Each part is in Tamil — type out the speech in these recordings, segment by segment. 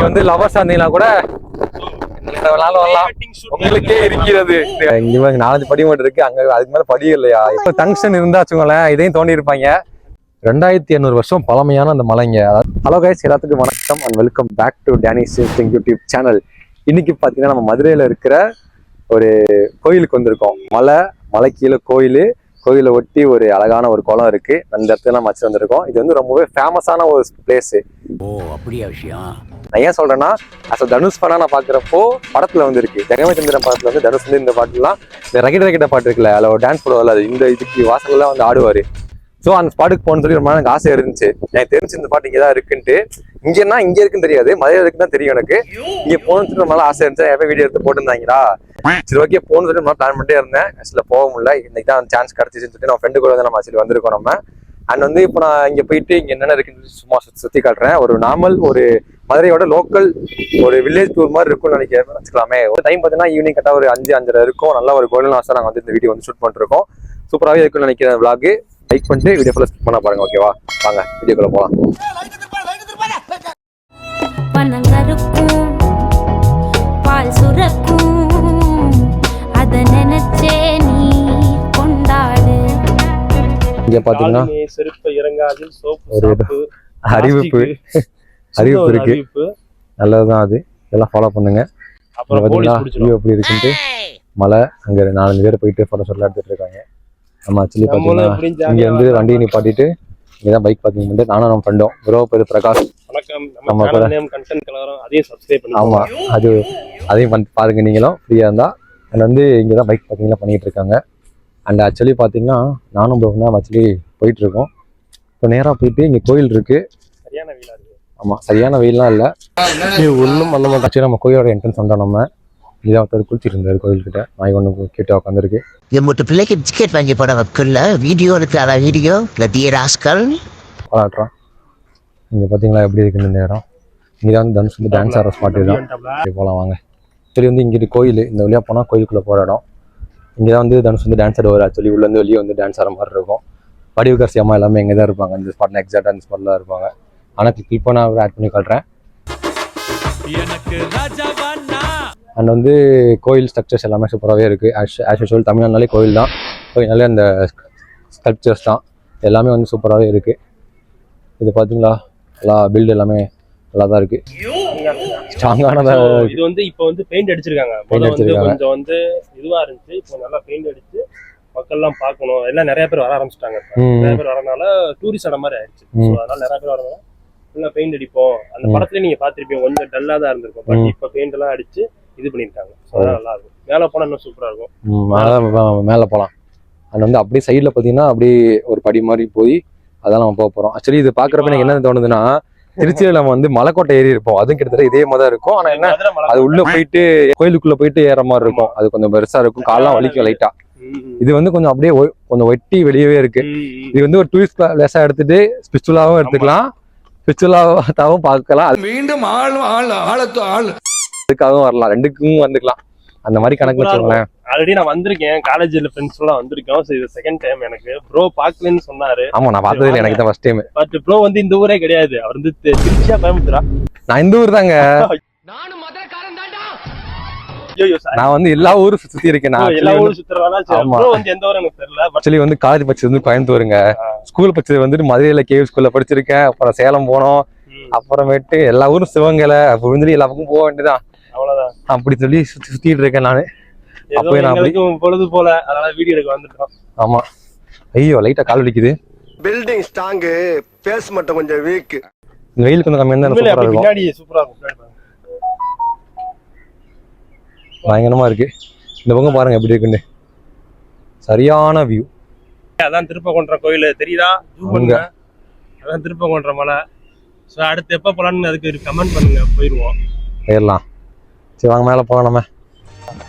நீங்க வந்து லவர்ஸ் இருந்தீங்கன்னா கூட வரலாம். உங்களுக்கே இருக்கிறது. இங்க நாலஞ்சு படி மட்டும் இருக்கு. அங்க அதுக்கு மேல படி இல்லையா? இப்ப டங்ஷன் இருந்தா வச்சுக்கோங்களேன் இதையும் தோண்டி இருப்பாங்க. ரெண்டாயிரத்தி எண்ணூறு வருஷம் பழமையான அந்த மலைங்க. ஹலோ கைஸ் எல்லாத்துக்கும் வணக்கம் and welcome back to Danish YouTube channel இன்னைக்கு பாத்தீங்கன்னா நம்ம மதுரையில இருக்கிற ஒரு கோயிலுக்கு வந்திருக்கோம். மலை மலை கீழே கோயில். கோயிலை ஒட்டி ஒரு அழகான ஒரு குளம் இருக்கு. அந்த இடத்துல நம்ம வச்சு வந்திருக்கோம். இது வந்து ரொம்பவே ஃபேமஸான ஒரு பிளேஸ் ஓ அப்படியா விஷயம்? நான் ஏன் சொல்றேன்னா அஸ் தனுஷ் படம் நான் பாக்குறப்போ படத்துல வந்து இருக்கு ஜெகமச்சந்திரன் படத்துல வந்து தனுஷ் வந்து இந்த பாட்டுலாம் இந்த ரகிட ரகிட பாட்டு இருக்குல்ல அதில் ஒரு டான்ஸ் போடுவாள் அது இந்த இதுக்கு வாசல்ல வந்து ஆடுவாரு. ஸோ அந்த ஸ்பாட்டுக்கு போகணும்னு சொல்லி ரொம்ப எனக்கு ஆசை இருந்துச்சு. எனக்கு தெரிஞ்சு இந்த பாட்டு இங்கே தான் இருக்குன்ட்டு இங்கன்னா இங்க இருக்குன்னு தெரியாது. மதுரை இருக்குன்னு தான் தெரியும் எனக்கு. இங்க போகணும்னு சொல்லி ரொம்ப ஆசை இருந்துச்சு. எப்போ வீடியோ எடுத்து போட்டுருந்தாங்களா சரி ஓகே போகணும்னு சொல்லி நான் பிளான் பண்ணிட்டே இருந்தேன். ஆக்சுவலில் போக முடியல. இன்னைக்கு தான் சான்ஸ் கிடைச்சிச்சுன்னு சொல்லிட்டு நான் ஃப்ரெண்டு கூட வந்து நம்ம ஆக்சுவலி வந்திருக்கோம் நம்ம. அண்ட் வந்து இப்போ நான் இங்கே போயிட்டு இங்கே என்னென்ன இருக்குன்னு சும்மா சுற்றி காட்டுறேன். ஒரு நார்மல் ஒரு மதுரையோட லோக்கல் ஒரு வில்லேஜ் டூர் மாதிரி இருக்கும்னு நினைக்கிறேன். வச்சுக்கலாமே. ஒரு டைம் பார்த்தீங்கன்னா ஈவினிங் கரெக்டாக ஒரு அஞ்சு அஞ்சரை இருக்கும். நல்லா ஒரு கோல்டன் ஆசை நாங்கள் வந்து இந்த வீடியோ வந்து ஷூட் பண்ணிருக்கோம் சூப்பராகவே இருக்கும்னு நினைக்கிறேன் vlog. லைக் பண்ணிட்டு வீடியோ ஃபுல்லாக ஸ்கிப் பண்ண பாருங்க ஓகேவா வாங்க வீடியோக்குள்ள போகலாம் பால் சுரக்கும் அத நினைச்சே நீ கொண்டாடு. இங்க பாத்தீங்கன்னா காலனி, செருப்பு இறங்காது சோப்பு ஒரு சாப்பு அறிவிப்பு. அறிவிப்பு இருக்கு. நல்லதுதான் அது. இதெல்லாம் ஃபாலோ பண்ணுங்க. இங்க அப்புறம் போலீஸ் வியூ எப்படி இருக்குன்ட்டு? மலை அங்க நாலஞ்சு பேர் போயிட்டு போட்டோ சொல்ல எடுத்துட்டு இருக்காங்க. நம்ம ஆக்சுவலி இங்க வந்து. வண்டியை நிப்பாட்டிட்டு இங்கதான் பைக் பார்க்கிங் பண்ணிட்டு நானும் நம்ம ஃப்ரெண்டும் ப்ரோ பேரு பிரகாஷ். வணக்கம். நம்ம அது அதையும் பாருங்க நீங்களும். ஃப்ரீயா இருந்தா அண்ட் வந்து இங்க தான் பைக் பார்க்கிங்லாம் பண்ணிட்டு இருக்காங்க அண்ட் ஆக்சுவலி பார்த்தீங்கன்னா நானும் ப்ரோ தான் ஆக்சுவலி போயிட்டு இருக்கோம் இப்போ நேராக போயிட்டு இங்கே கோயில் இருக்கு. சரியான வீலா இருக்கு ஆமா சரியான வெயில்லாம் இல்லை. ஒன்றும் பண்ண மாட்டோம். ஆக்சுவலி நம்ம கோயிலோட என்ட்ரன்ஸ் வந்தோம் நம்ம. இதான் ஒருத்தர் குளிச்சிட்டு இருந்தார் கோயில்கிட்ட. நாய் ஒன்று கிட்ட உட்காந்துருக்கு என் மூட்டு பிள்ளைக்கு டிக்கெட் வாங்கி போட வைக்கல. வீடியோ இருக்கிற வீடியோ லட்டிய ராஸ்கல் பாராட்டுறோம் இங்கே பார்த்தீங்களா எப்படி இருக்குன்னு இந்த இடம். இங்கே தான் வந்து தனுஷ் வந்து டான்ஸ் ஆடுற ஸ்பாட் போகலாம் வாங்க. சரி வந்து இங்கிட்டு கோயில். இந்த வழியாக போனால் கோயிலுக்குள்ளே போகிற இடம். இங்கே தான் வந்து தனுஷ் வந்து டான்ஸ் ஆடுவார். ஆக்சுவலி உள்ளேருந்து வெளியே வந்து டான்ஸ் ஆடுற மாதிரி இருக்கும். வடிவுகரசி அம்மா எல்லாமே இங்கே தான் இருப்பாங்க. இந்த ஸ்பாட்டில் எக்ஸாக்டாக இந்த ஸ்பாட்டில் இருப்பாங்க. ஆனால் கிளிக் பண்ணால் ஆட் பண்ணி காட்டுறேன். அண்ட் வந்து கோயில் ஸ்ட்ரக்சர்ஸ் எல்லாமே சூப்பராகவே இருக்குது ஆஸ் ஆஸ் யூஷுவல் தமிழ்நாடுனாலே கோயில் தான். கோயில்னாலே அந்த ஸ்கல்ப்சர்ஸ் தான். எல்லாமே வந்து சூப்பராகவே இருக்குது இது பார்த்தீங்களா எல்லா பில்டு எல்லாமே நல்லா தான் இருக்குது ஸ்ட்ராங்கானதாக So, இது வந்து இப்போ வந்து பெயிண்ட் அடிச்சிருக்காங்க. முதல்ல வந்து அடிச்சிருக்காங்க. கொஞ்சம் வந்து இதுவா இருந்துச்சு. இப்போ நல்லா பெயிண்ட் அடிச்சு மக்கள் எல்லாம் பார்க்கணும். எல்லாம் நிறைய பேர் வர ஆரம்பிச்சிட்டாங்க. நிறைய பேர் வரனால டூரிஸ்ட் இடம் மாதிரி ஆயிடுச்சு. அதனால நிறைய பேர் வரனால ஃபுல்லா பெயிண்ட் அடிப்போம். அந்த ம். படத்துலயே நீங்க பாத்திருப்பீங்க கொஞ்சம் டல்லா தான் இருந்திருக்கும். பட். இப்போ பெயிண்ட் எல்லாம் அடிச்சு இது பண்ணிருக்காங்க நல்லா இருக்கும். மேல போனா இன்னும் சூப்பரா இருக்கும். மேலே போகலாம் அது வந்து அப்படியே சைடில் பார்த்தீங்கன்னா அப்படியே ஒரு படி மாதிரி போய் அதான் நம்ம போக போகிறோம் ஆக்சுவலி இது பார்க்குறப்ப எனக்கு என்ன தோணுதுன்னா திருச்சியில் நம்ம வந்து மலைக்கோட்டை ஏறி இருப்போம். அதுவும் கிட்டத்தட்ட இதே மாதிரி இருக்கும். ஆனால் என்ன அது உள்ள போயிட்டு கோயிலுக்குள்ள போயிட்டு ஏற மாதிரி இருக்கும். அது கொஞ்சம் பெருசா இருக்கும். கால்லாம் வலிக்கும் லைட்டா. இது வந்து கொஞ்சம் அப்படியே கொஞ்சம் ஒட்டி வெளியவே இருக்கு. இது வந்து ஒரு டூரிஸ்ட் பிளேஸா எடுத்துட்டு ஸ்பிரிச்சுவலாவும் எடுத்துக்கலாம். ஸ்பிரிச்சுவலாவும் பார்க்கலாம். மீண்டும் ஆள் ஆள் ஆழத்து ஆள். அதுக்காகவும் வரலாம். ரெண்டுக்கும் வந்துக்கலாம். அந்த மாதிரி கணக்கு வச்சுக்கோங்களேன். ஆல்ரெடி நான் வந்திருக்கேன். காலேஜ்ல ஃப்ரெண்ட்ஸ் எல்லாம் வந்திருக்கோம். So, இது செகண்ட் டைம் எனக்கு. ப்ரோ பாக்கலன்னு சொன்னாரு. ஆமா நான் பார்த்தது எனக்கு தான் ஃபர்ஸ்ட் டைம் பட் ப்ரோ வந்து இந்த ஊரே கிடையாது. அவர் வந்து திருச்சியா கோயம்புத்தூரா? நான் இந்த ஊர் தாங்க. ஐயோ சார் நான் வந்து எல்லா ஊரும் சுத்தி இருக்கேன். நான் எல்லா ஊரும் சுத்துறதால ஆமா. ப்ரோ வந்து எந்த ஊரும் எனக்கு தெரியல. ஆக்சுவலி வந்து காலேஜ் படிச்சது வந்து கோயம்புத்தூருங்க. ஸ்கூல் படிச்சது வந்துட்டு மதுரையில கேவ் ஸ்கூல்ல படிச்சிருக்கேன். அப்புறம் சேலம் போனோம். அப்புறமேட்டு எல்லா ஊரும் சிவங்கலை வந்து எல்லா பக்கம் போக வேண்டியதான் அவ்வளவுதான். அப்படி சொல்லி சுத்தி சுத்திட்டு இருக்கேன் நானு. ஏதோ அப்பவே நான் பொழுது போல அதனால வீடியோ எடுக்க வந்துட்டோம். ஆமா. ஐயோ லைட்டா கால் வலிக்குது பில்டிங் ஸ்ட்ராங்கு பேஸ் மட்டும் கொஞ்சம் வீக் இந்த வெயில் கொஞ்சம் கம்மியா இருந்தா உண்மையிலே சூப்பரா அப்படி இருக்கும்? பின்னாடி சூப்பரா இருக்கும் பின்னாடி பாருங்க. பயங்கரமா இருக்கு. இந்த பக்கம் பாருங்க எப்படி இருக்குன்னு. சரியான வியூ அதான் திருப்பகுன்ற கோயில். தெரியுதா. பண்ணுங்க. அதான் திருப்பகுன்ற மலை. ஸோ அடுத்து எப்போ போலான்னு அதுக்கு கமெண்ட் பண்ணுங்க. போயிடுவோம் போயிடலாம். சரி வாங்க மேல போலாம் நம்ம.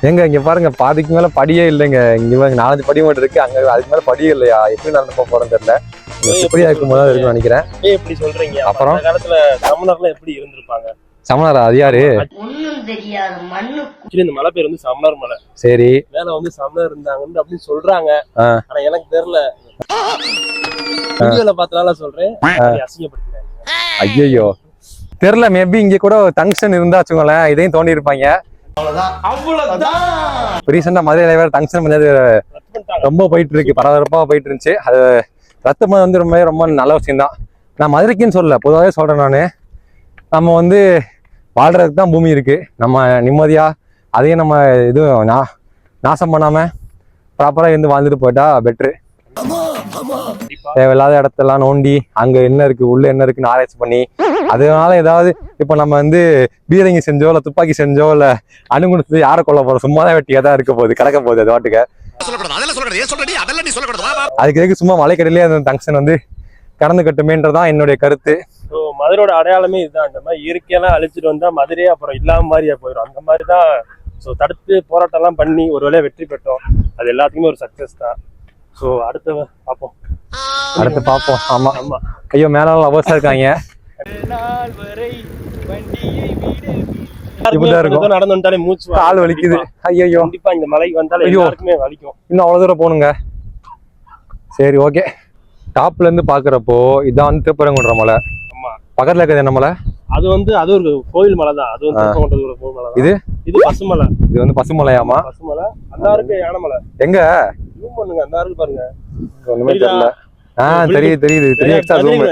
எங்க இங்க பாருங்க பாதிக்கு மேல படியே இல்லைங்க. இங்க பாருங்க நாலஞ்சு படி மட்டும் இருக்கு. அங்க அதுக்கு மேல படியே இல்லையா? எப்படி நடந்து போக போறோம்னு தெரியல. சுப்பரியா இருக்கும் போது இருக்கும்னு நினைக்கிறேன். எப்படி சொல்றீங்க? அப்ப அப்புறம்? அந்த காலத்துல சமணர்லாம் எப்படி இருந்திருப்பாங்க? சமணரா? அது யாரு? இந்த மலை பேர் வந்து சமணர் மலை. சரி. மேல வந்து சமணர் இருந்தாங்கன்னு அப்படின்னு சொல்றாங்க. ஆனா எனக்கு தெரியல. வீடியோல பார்த்தனால சொல்றேன். நீ அசிங்கப்படுத்துறாங்க ஐயோ தெரியல மேபி இங்க கூட டங்ஷன் இருந்தா வச்சுக்கோங்களேன் இதையும் தோண்டி இருப்பாங்க ரீசெண்டா மதுரையில வேற டங்ஷன் பண்ணது ரொம்ப போயிட்டு இருக்கு பரபரப்பா போயிட்டு இருந்துச்சு அது ரத்து பண்ணது வந்து ரொம்ப ரொம்ப நல்ல விஷயம் தான் நான் மதுரைக்குன்னு சொல்லல. பொதுவாகவே சொல்றேன் நான். நம்ம வந்து வாழ்றதுக்கு தான் பூமி இருக்கு. நம்ம நிம்மதியா அதையும் நம்ம இது நா- நாசம் பண்ணாம ப்ராப்பரா இருந்து வாழ்ந்துட்டு போயிட்டா பெட்ரு தேவையில்லாத இடத்தெல்லாம் நோண்டி அங்க என்ன இருக்கு உள்ள என்ன இருக்குன்னு ஆராய்ச்சி பண்ணி அதனால ஏதாவது இப்போ நம்ம வந்து பீரங்கி செஞ்சோ இல்ல துப்பாக்கி செஞ்சோ இல்ல அணுகுணத்து யாரை கொல்ல போறோம்? சும்மா தான் வெட்டியா தான் இருக்க போகுது கிடக்க போகுது அது வாட்டுக்கு. அதுக்கு எதுக்கு சும்மா மலைக்கடையிலே அந்த டங்ஷன் வந்து கடந்து கட்டுமேன்றதான் என்னுடைய கருத்து. ஸோ மதுரையோட அடையாளமே இதுதான். இந்த மாதிரி இயற்கையெல்லாம் அழிச்சிட்டு வந்தா மதுரையே அப்புறம் இல்லாம மாதிரியா போயிடும் அந்த மாதிரி தான் ஸோ தடுத்து போராட்டம்லாம் பண்ணி ஒரு வேலையை வெற்றி பெற்றோம். அது எல்லாத்துக்குமே ஒரு சக்சஸ் தான். ஸோ அடுத்த பார்ப்போம். அடுத்து பார்ப்போம். ஆமா ஆமா. ஐயோ மேல அவசரம் இருக்காங்க. இப்படிதான் இருக்கும். ஏதோ நடந்து வந்தாலே மூச்சு. கால் வலிக்குது. ஐயோ கண்டிப்பா இந்த மலைக்கு வந்தாலே. எல்லாருக்குமே வலிக்கும். இன்னும் அவ்வளவு தூரம் போகணுங்க. சரி ஓகே. டாப்ல இருந்து பாக்குறப்போ இதான் வந்து திருப்பரங்குன்ற மலை. ஆமா. பக்கத்துல இருக்கிறது என்ன மலை? அது வந்து அது ஒரு கோயில் மலை தான். அது வந்து மலை. இது? இது பசுமலை. இது வந்து பசுமலையாமா பசுமலை. அந்த இருக்கு யானைமலை எங்க? பண்ணுங்க அந்த இருக்கு பாருங்க. ஒண்ணுமே தெரியுதா? தெரியல. ஆ தெரியுது தெரியுது. த்ரீ எக்ஸ்ட்ரா ரூம்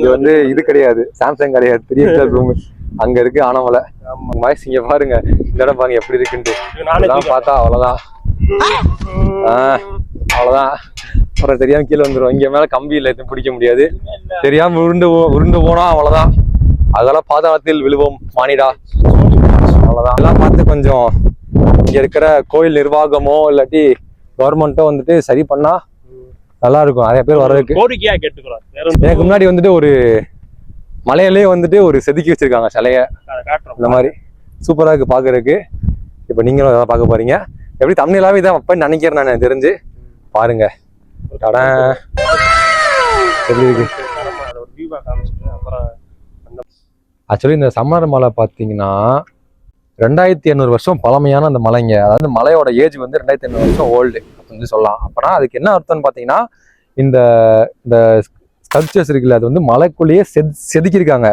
இது வந்து இது கிடையாது. சாம்சங் கிடையாது. த்ரீ எக்ஸ்ட்ரா ரூம் அங்க இருக்கு ஆனமலை. ஆமா. வாய்ஸ் இங்க பாருங்க. இந்த இடம் பாருங்க எப்படி இருக்குன்ட்டு. இதெல்லாம் பார்த்தா அவ்வளவுதான். அவ்வளவுதான். அப்புறம் தெரியாம கீழே வந்துரும். இங்க மேல கம்பி இல்ல எதுவும் பிடிக்க முடியாது. தெரியாம உருண்டு உருண்டு போனா அவ்வளவுதான். அதெல்லாம் பாதாளத்தில் விழுவோம் மானிடா அவ்வளவுதான். பார்த்து கொஞ்சம் இங்க இருக்கிற கோயில் நிர்வாகமோ இல்லாட்டி கவர்மெண்ட்டோ வந்துட்டு சரி பண்ணா நல்லா இருக்கும் நிறைய பேர் வர்றதுக்கு. கோரிக்கையா கேட்டுக்கிறோம். எனக்கு முன்னாடி வந்துட்டு ஒரு மலையிலே வந்துட்டு ஒரு செதுக்கி வச்சிருக்காங்க சிலைய. இந்த மாதிரி சூப்பரா இருக்கு பாக்குறதுக்கு இப்போ நீங்களும் அதான் பார்க்க போறீங்க. எப்படி தமிழாவே இதான் வைப்பேன்னு நினைக்கிறேன் நான் தெரிஞ்சு. பாருங்க. எப்படி இருக்கு? அப்புறம் ஆக்சுவலி இந்த சம்மர் மலை பார்த்தீங்கன்னா ரெண்டாயிரத்தி எண்ணூறு வருஷம் பழமையான அந்த மலைங்க. அதாவது மலையோட ஏஜ் வந்து ரெண்டாயிரத்தி எண்ணூறு வருஷம் ஓல்டு அப்படின்னு சொல்லலாம். அப்போனா அதுக்கு என்ன அர்த்தம்னு பார்த்தீங்கன்னா இந்த இந்த ஸ்கல்ப்சர்ஸ் இருக்குல்ல அது வந்து மலைக்குள்ளேயே செது செதுக்கியிருக்காங்க.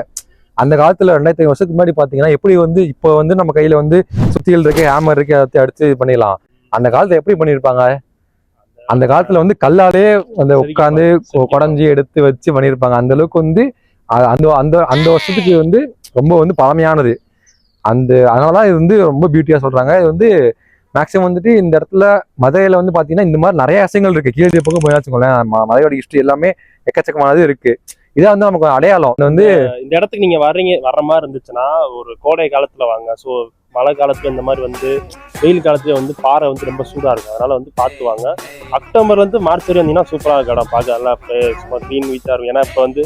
அந்த காலத்துல ரெண்டாயிரத்தி ஐநூறு வருஷத்துக்கு முன்னாடி பார்த்தீங்கன்னா எப்படி வந்து இப்போ வந்து நம்ம கையில வந்து சுத்திகள் இருக்கு ஹேமர் இருக்கு அதை அடிச்சு இது பண்ணிடலாம். அந்த காலத்துல எப்படி பண்ணியிருப்பாங்க? அந்த காலத்துல வந்து கல்லாலே அந்த உட்காந்து குடஞ்சி எடுத்து வச்சு பண்ணியிருப்பாங்க. அந்த அளவுக்கு வந்து அந்த அந்த அந்த வருஷத்துக்கு வந்து ரொம்ப வந்து பழமையானது. அந்த அதனாலதான் இது வந்து ரொம்ப பியூட்டியா சொல்றாங்க. இது வந்து மேக்ஸிமம் வந்துட்டு இந்த இடத்துல மதுரையில வந்து பாத்தீங்கன்னா இந்த மாதிரி நிறைய விஷயங்கள் இருக்கு. கீழே பக்கம் போய் வச்சுக்கோங்களேன். மதுரையோட ஹிஸ்டரி எல்லாமே எக்கச்சக்கமானது இருக்கு. இதான் வந்து நமக்கு அடையாளம். வந்து இந்த இடத்துக்கு நீங்க வர்றீங்க வர்ற மாதிரி இருந்துச்சுன்னா ஒரு கோடை காலத்துல வாங்க. ஸோ மழை காலத்துல இந்த மாதிரி வந்து வெயில் காலத்துல வந்து பாறை வந்து ரொம்ப சூடா இருக்கும். அதனால வந்து பார்த்து வாங்க. அக்டோபர்ல இருந்து மார்ச் வரை வந்தீங்கன்னா சூப்பரா இருக்கும். இடம் பார்க்க. நல்லா சும்மா க்ளீன் வீட்டா இருக்கும். ஏன்னா இப்போ வந்து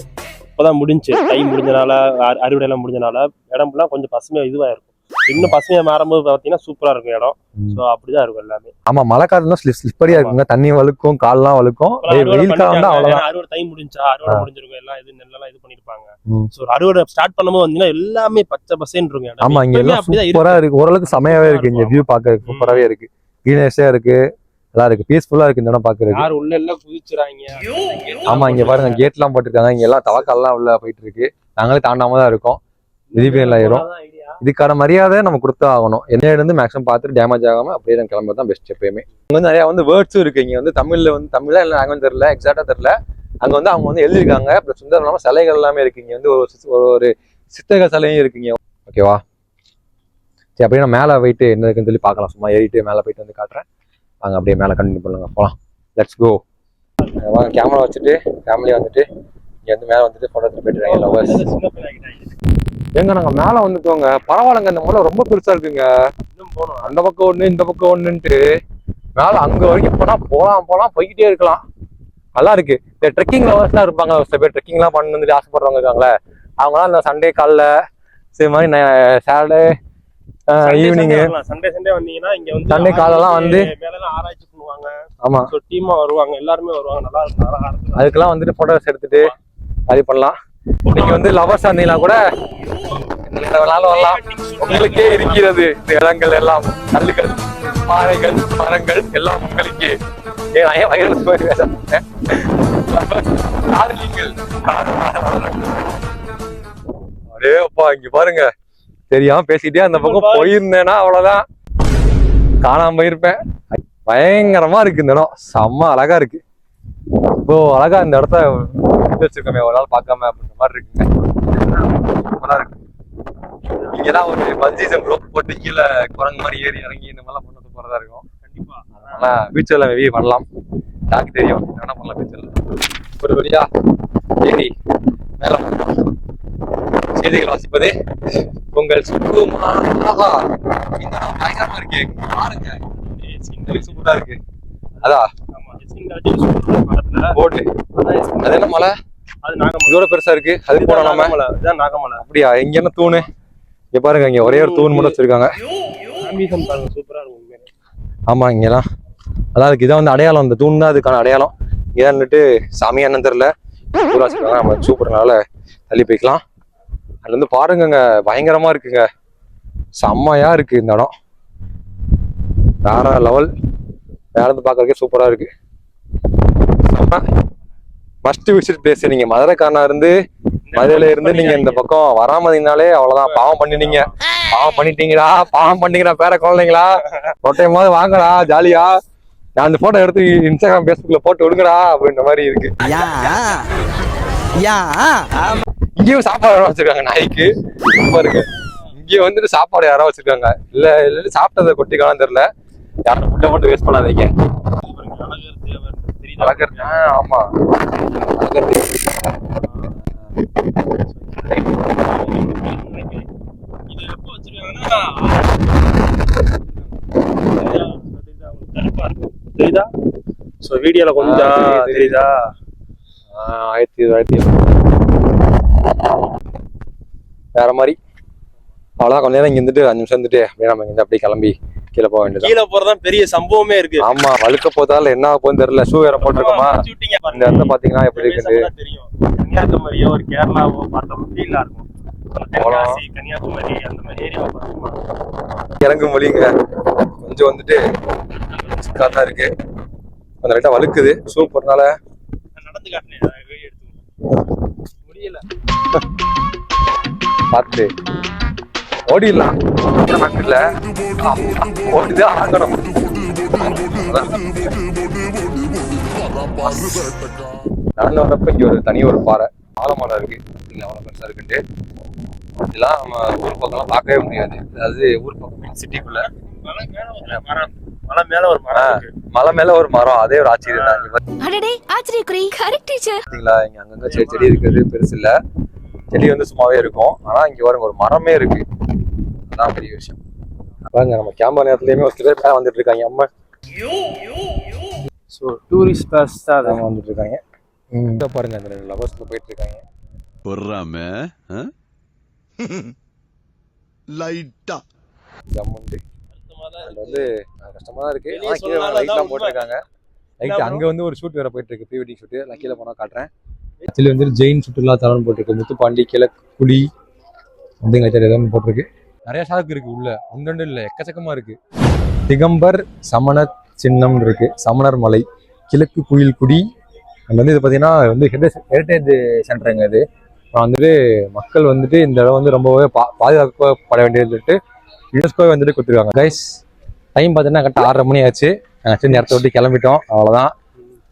இப்போதான் முடிஞ்சு. தை முடிஞ்சனால அறு- அறுவடை எல்லாம் முடிஞ்சனால இடம் ஃபுல்லாக கொஞ்சம் பசுமையா இதுவா இருக்கும். இன்னும் பசுமையா மாறும்போது பார்த்தீங்கன்னா சூப்பரா இருக்கும் இடம். ஸோ அப்படிதான் இருக்கும் எல்லாமே. ஆமா மழை காலம் ஸ்லிப்பரியா இருக்குங்க. தண்ணி வழுக்கும் கால்லாம் வழுக்கும். வெயில் காலம் தான் அறுவடை டைம் முடிஞ்சா அறுவடை. முடிஞ்சிருக்கும். எல்லாம் இது நெல்லெல்லாம் இது பண்ணிருப்பாங்க. ஸோ அறுவடை ஸ்டார்ட் பண்ணும்போது வந்தீங்கன்னா எல்லாமே பச்சை பசேன்னு இருக்கும். ஆமா இங்க எல்லாம் சூப்பரா இருக்கு. ஓரளவுக்கு செமையாவே இருக்கு. இங்க. வியூ பாக்க சூப்பராவே இருக்கு. கிரீனஸா இருக்கு. நல்லா இருக்கு. பீஸ்ஃபுல்லா இருக்கு இந்த இடம் பாக்குறதுக்கு. யார் உள்ள எல்லாம் குதிச்சுறாங்க. ஆமா இங்க பாருங்க கேட் எல்லாம் போட்டிருக்காங்க. இங்க எல்லாம் தவக்கால்லாம் உள்ள போயிட்டு இருக்கு. நாங்களே தாண்டாம தான் இருக்கோம். திடீர்னு ஆயிரும் இதுக்கான மரியாதை நம்ம கொடுத்தா ஆகணும். என்ன இருந்து மேக்ஸிமம் பார்த்துட்டு டேமேஜ் ஆகாம அப்படியே நம்ம கிளம்புறது தான் பெஸ்ட் எப்பயுமே. இங்க வந்து நிறைய வந்து வேர்ட்ஸும் இருக்கு. இங்க வந்து தமிழ்ல வந்து தமிழா இல்லை நாங்க தெரியல எக்ஸாக்டா தெரியல. அங்க வந்து அவங்க வந்து எழுதியிருக்காங்க. ப்ளஸ் சுந்தரம் இல்லாம சிலைகள் எல்லாமே இருக்கு. இங்க வந்து ஒரு ஒரு ஒரு சித்தக சிலையும் இருக்குங்க ஓகேவா சரி அப்படியே நான் மேலே போயிட்டு என்ன இருக்குன்னு சொல்லி பார்க்கலாம். சும்மா ஏறிட்டு மேலே போயிட்டு வந்து காட்டுறேன். வாங்க அப்படியே மேலே கண்டினியூ பண்ணுங்க. போகலாம் லெட்ஸ் கோ வாங்க கேமரா வச்சுட்டு ஃபேமிலி வந்துட்டு இங்க வந்து மேலே வந்துட்டு ஃபோட்டோ எடுத்து போயிட்டு லவர்ஸ் எங்க நாங்க மேல வந்துட்டோங்க. பரவாயில்லைங்க இந்த மலை ரொம்ப பெருசா இருக்குங்க. இன்னும் போகணும். அந்த பக்கம் ஒண்ணு இந்த பக்கம் ஒண்ணுன்ட்டு. மேல அங்க வரைக்கும் போனா போலாம் போலாம் போய்கிட்டே இருக்கலாம். நல்லா இருக்கு. இந்த ட்ரெக்கிங் லவர்ஸ்லாம் இருப்பாங்க. சில பேர் ட்ரெக்கிங் எல்லாம் பண்ணணும்னு ஆசைப்படுறவங்க இருக்காங்களே. அவங்களாம் இந்த சண்டே காலைல சரி மாதிரி சாட்டர்டே ஈவினிங் சண்டே சண்டே வந்தீங்கன்னா இங்க வந்து Sunday காலைலாம் வந்து- மேல எல்லாம் ஆராய்ச்சி பண்ணுவாங்க. ஆமா. ஸோ டீமா வருவாங்க. எல்லாருமே வருவாங்க. நல்லா இருக்கும். அதுக்கெல்லாம் வந்துட்டு போட்டோஸ் எடுத்துட்டு அது பண்ணலாம். நீங்க வந்து லவர்ஸ் இருந்தீங்கன்னா கூட வேணாலும் வரலாம். உங்களுக்கே இருக்கிறது இந்த இடங்கள் எல்லாம். கல்லுகள் பாறைகள் மரங்கள் எல்லாம் உங்களுக்கே. ஏன் காதலிங்கள் காதலாக வளருங்கள். அப்படியே அப்பா இங்க பாருங்க. தெரியாம பேசிட்டே அந்த பக்கம் போயிருந்தேன்னா அவ்வளவுதான். காணாம போயிருப்பேன். பயங்கரமா இருக்கு இந்த இடம். செம்ம அழகா இருக்கு. இப்போ அழகா இந்த இடத்த விட்டு வச்சிருக்கோமே ஒரு நாள் பார்க்காம அப்படின்ற மாதிரி இருக்குங்க சூப்பரா இருக்கு. இங்கதான் ஒரு பஞ்சி ஜம்ப் ரோப் போட்டு கீழே குரங்கு மாதிரி ஏறி இறங்கி இந்த மாதிரிலாம் பண்ண சூப்பரா இருக்கும். கண்டிப்பா. அதனால ஃபியூச்சர்ல மேபி பண்ணலாம். யாருக்கு தெரியும். என்ன பண்ணலாம் ஃபியூச்சர்ல ஒரு வழியா ஏறி மேல போகலாம். செய்திகள் வாசிப்பது உங்கள் சுக்குமார் ஆஹா, இந்த இடம் பயங்கரமா இருக்கு. பாருங்க. சூப்பரா இருக்கு. அதா? பக்கத்துல போட்டு அது என்ன மலை? அது நாகமலை. இதோட பெருசா இருக்கு. போனோம் நாம நாகமலை. இதுதான் நாகமலை. அப்படியா? இங்க என்ன தூணு? இங்க பாருங்க இங்க ஒரே ஒரு தூண் மட்டும் வச்சிருக்காங்க. சூப்பரா இருக்கும். ஆமா இங்கெல்லாம். அதான் அதுக்கு இதான் வந்து அடையாளம். இந்த தூண் தான் அதுக்கான அடையாளம். இங்கே நின்றுட்டு சாமி என்னன்னு தெரியல. சூப்பர்னால தள்ளி போய்க்கலாம். அதுல இருந்து பாருங்கங்க பயங்கரமா இருக்குங்க. செம்மையா இருக்கு இந்த இடம். வேற லெவல் மேல இருந்து சூப்பராக சூப்பரா இருக்கு. செம்ம. மஸ்ட் விசிட் பிளேஸ் நீங்கள் மதுரைக்காரனா இருந்து மதுரையில இருந்து நீங்க இந்த பக்கம் வராமதினாலே இருந்தீங்கனாலே அவ்வளவுதான். பாவம் பண்ணினீங்க பாவம் பண்ணிட்டீங்களா? பாவம் பண்ணீங்களா பேர குழந்தைங்களா? ஒரு வாங்கடா ஜாலியா. நான் அந்த போட்டோ எடுத்து இன்ஸ்டாகிராம் பேஸ்புக்ல போட்டு விடுங்கடா அப்படின்ற மாதிரி இருக்கு. இங்கேயும் சாப்பாடு யாரோ வச்சிருக்காங்க நாய்க்கு. பாருங்க. இங்கே வந்துட்டு சாப்பாடு யாரோ வச்சிருக்காங்க. இல்ல இல்ல சாப்பிட்டதை கொட்டிக்கலாம் தெரியல. யாரும் ஃபுட்டை மட்டும் வேஸ்ட் பண்ணாதீங்க. அழகர் ஆமா. அழகர். தெரியுதா? சோ வீடியோல கொஞ்சம் தெரியுது, ஆயிரத்தி தொள்ளாயிரத்தி வேற மாதிரி. அவ்வளோதான் கொஞ்ச நேரம் இங்க இருந்துட்டு அஞ்சு நிமிஷம் இருந்துட்டு அப்படியே நம்ம இங்க அப்படியே கிளம்பி கீழே போக வேண்டியது கீழே போறதுதான் பெரிய சம்பவமே இருக்கு. ஆமா வழுக்க போதால என்ன போகுதுன்னு தெரியல. ஷூ வேற போட்டிருக்கோமா? இந்த. இடத்த பாத்தீங்கன்னா எப்படி இருக்குது? தெரியும். கன்னியாகுமரியோ ஒரு கேரளாவோ பார்த்தோம் ஃபீலா இருக்கும். கன்னியாகுமரி அந்த மாதிரி ஏரியாவை பார்த்தோம்னா இறங்கு மொழிங்க கொஞ்சம் வந்துட்டு தான் இருக்கு. கொஞ்சம் லைட்டா வழுக்குது. ஷூ நான் நடந்து காட்டினேன். முடியல. பார்த்து ஓடிடலாம். இல்ல ஓடிதான் ஆகணும். நடந்து வந்தப்ப இங்க ஒரு தனி ஒரு பாறை ஆலமரம் இருக்கு. இல்ல அவ்வளவு பெருசா இருக்குன்ட்டு. இதெல்லாம் நம்ம ஊர் பக்கம்லாம் பார்க்கவே முடியாது. அதாவது ஊர் பக்கம் சிட்டிக்குள்ள. மலை மேல ஒரு மரம் மலை மேல ஒரு மரம் இருக்கு மலை மேல ஒரு மரம் அதே ஒரு ஆச்சரியம் தான். இங்க அடடே ஆச்சரியக்குறி. கரெக்ட் டீச்சர் பாத்தீங்களா இங்க அங்கங்க செடி செடி இருக்கிறது பெருசு இல்ல. செடி வந்து சும்மாவே இருக்கும். ஆனா இங்க பாருங்க ஒரு மரமே இருக்கு. அதான் பெரிய விஷயம். பாருங்க நம்ம கேமரா நேரத்துலயுமே ஒரு சில பேர் மேல வந்துட்டு இருக்காங்க. அம்மா. ஸோ டூரிஸ்ட் பிளேஸ் தான் அது. அவங்க வந்துட்டு இருக்காங்க. இங்க பாருங்க அந்த ரெண்டு லவர்ஸ்ல போயிட்டு இருக்காங்க. பொறாம லைட்டா. ஜம்முண்டு அது வந்து கஷ்டமா தான் இருக்கு. வெளிய ஆனா கீழே லைட்லாம் போட்டிருக்காங்க. லைட் அங்க வந்து ஒரு ஷூட் வேற போயிட்டு இருக்கு. ப்ரீ வெட்டிங் ஷூட் நான் கீழே போனா காட்டுறேன். ஆக்சுவலி வந்து ஜெயின் சுற்றுலா தலம்னு போட்டிருக்கு. முத்துப்பாண்டி கிழக்கு குழி அப்படிங்கிற போட்டிருக்கு. நிறைய ஷாக்கு இருக்கு உள்ள. ஒன்று இல்லை எக்கச்சக்கமா இருக்கு. திகம்பர் சமண சின்னம் இருக்கு. சமணர் மலை கிழக்கு குயில்குடி அங்கே வந்து இது பார்த்தீங்கன்னா வந்து ஹெரிட்டேஜ் சென்டருங்க இது. அப்புறம் வந்துட்டு மக்கள் வந்துட்டு இந்த இடம் வந்து ரொம்பவே பா பாதுகாக்கப்பட வேண்டியதுட்டு யுனெஸ்கோவே வந்துட்டு கொடுத்துருக்காங்க. கைஸ் டைம் பார்த்தீங்கன்னா கரெக்டாக ஆறரை மணி ஆச்சு. ஆக்சுவலி நேரத்தை விட்டு கிளம்பிட்டோம். அவ்வளோதான்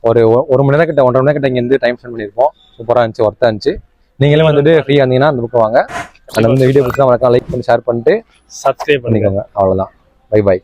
ஒரு ஒரு மணி நேரம் கிட்ட ஒன்றரை மணி நேரம் கிட்ட இங்கே டைம் ஸ்பெண்ட் பண்ணியிருப்போம் சூப்பராக இருந்துச்சு ஒர்த்தாக இருந்துச்சு. நீங்களும் வந்துட்டு ஃப்ரீயாக இருந்தீங்கன்னா அந்த பக்கம் வாங்க. அதில் வந்து வீடியோ பிடிச்சா மறக்காம லைக் பண்ணி ஷேர் பண்ணிட்டு சப்ஸ்கிரைப் பண்ணிக்கோங்க அவ்வளோதான் பை பை